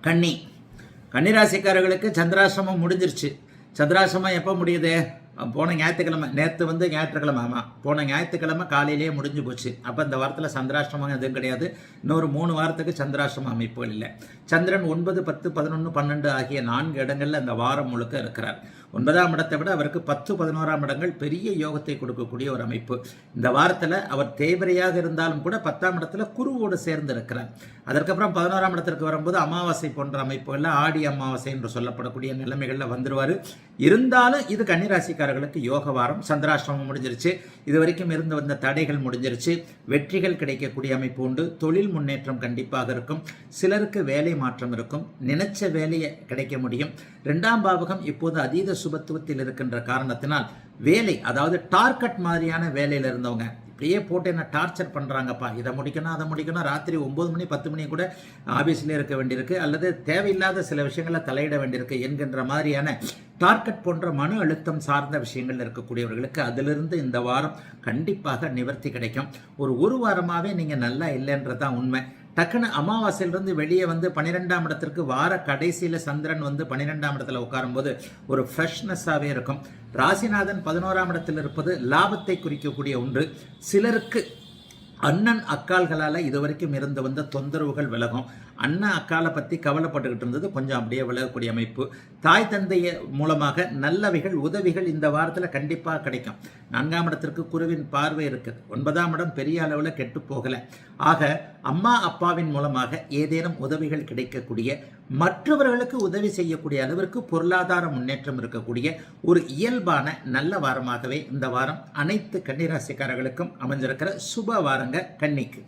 கன்னி. கன்னிராசிக்காரர்களுக்கு சந்திராசிரமம் முடிஞ்சிருச்சு. சந்திராசிரமம் எப்போ முடியுது? போன ஞாயிற்றுக்கிழமை. நேற்று வந்து ஞாயிற்றுக்கிழமை ஆமாம் போன ஞாயிற்றுக்கிழமை காலையிலேயே முடிஞ்சு போச்சு. அப்போ இந்த வாரத்தில் சந்திராஷ்டமம் எதுவும் கிடையாது. இன்னொரு மூணு வாரத்துக்கு சந்திராஷ்டம அமைப்புகள் இல்லை. சந்திரன் ஒன்பது பத்து பதினொன்று பன்னெண்டு ஆகிய நான்கு இடங்களில் இந்த வாரம் முழுக்க இருக்கிறார். ஒன்பதாம் இடத்தை விட அவருக்கு பத்து பதினோராம் இடங்கள் பெரிய யோகத்தை கொடுக்கக்கூடிய ஒரு அமைப்பு. இந்த வாரத்தில் அவர் தேவரையாக இருந்தாலும் கூட பத்தாம் இடத்துல குருவோடு சேர்ந்து இருக்கிறார் அதற்கப்புறம் பதினோராம் இடத்திற்கு வரும்போது அமாவாசை போன்ற அமைப்புகளில் ஆடி அமாவாசை என்று சொல்லப்படக்கூடிய நிலைமைகளில் வந்துருவார். இருந்தாலும் இது கன்னிராசிக்காரர்களுக்கு யோக வாரம். சந்திராஷ்டிரமம் முடிஞ்சிருச்சு. இது வரைக்கும் இருந்து வந்த தடைகள் முடிஞ்சிருச்சு. வெற்றிகள் கிடைக்கக்கூடிய அமைப்பு உண்டு. தொழில் முன்னேற்றம் கண்டிப்பாக இருக்கும். சிலருக்கு வேலை மாற்றம் இருக்கும். நினைச்ச வேலையை கிடைக்க முடியும். ரெண்டாம் பாவகம் இப்போது அதீத சுபத்துவத்தில் இருக்கின்ற காரணத்தினால் வேலை அதாவது டார்கெட் மாதிரியான வேலையில் இருந்தவங்க இப்படியே போட்டு என்ன டார்ச்சர் பண்ணுறாங்கப்பா இதை முடிக்கணும் அதை முடிக்கணும். ராத்திரி ஒம்பது மணி பத்து மணி கூட ஆஃபீஸ்லேயே இருக்க வேண்டியிருக்கு. அல்லது தேவையில்லாத சில விஷயங்களை தலையிட வேண்டியிருக்கு என்கின்ற மாதிரியான டார்கெட் போன்ற மன அழுத்தம் சார்ந்த விஷயங்கள் இருக்கக்கூடியவர்களுக்கு அதிலிருந்து இந்த வாரம் கண்டிப்பாக நிவர்த்தி கிடைக்கும். ஒரு ஒரு வாரமாகவே நீங்கள் நல்லா இல்லைன்றது தான் உண்மை. டக்குன்னு அமாவாசையிலிருந்து வெளியே வந்து பன்னிரெண்டாம் இடத்திற்கு வார கடைசியில் சந்திரன் வந்து பன்னிரெண்டாம் இடத்துல உட்காரும்போது ஒரு ஃப்ரெஷ்னஸாகவே இருக்கும். ராசிநாதன் பதினோராம் இடத்தில் இருப்பது லாபத்தை குறிக்கக்கூடிய ஒன்று. சிலருக்கு அண்ணன் அக்கால்களால் இதுவரைக்கும் இருந்து வந்த தொந்தரவுகள் விலகும். அண்ணன் அக்காலை பற்றி கவலைப்பட்டுக்கிட்டு இருந்தது கொஞ்சம் அப்படியே விலகக்கூடிய அமைப்பு. தாய் தந்தைய மூலமாக நல்லவைகள் உதவிகள் இந்த வாரத்தில் கண்டிப்பாக கிடைக்கும். நான்காம் இடத்திற்கு குருவின் பார்வை இருக்குது ஒன்பதாம் இடம் பெரிய அளவில் கெட்டு போகலை. ஆக அம்மா அப்பாவின் மூலமாக ஏதேனும் உதவிகள் கிடைக்கக்கூடிய மற்றவர்களுக்கு உதவி செய்யக்கூடிய அளவிற்கு பொருளாதார முன்னேற்றம் இருக்கக்கூடிய ஒரு இயல்பான நல்ல வாரமாகவே இந்த வாரம் அனைத்து கன்னிராசிக்காரர்களுக்கும் அமைஞ்சிருக்கிற சுப வாரங்க கன்னிக்கு.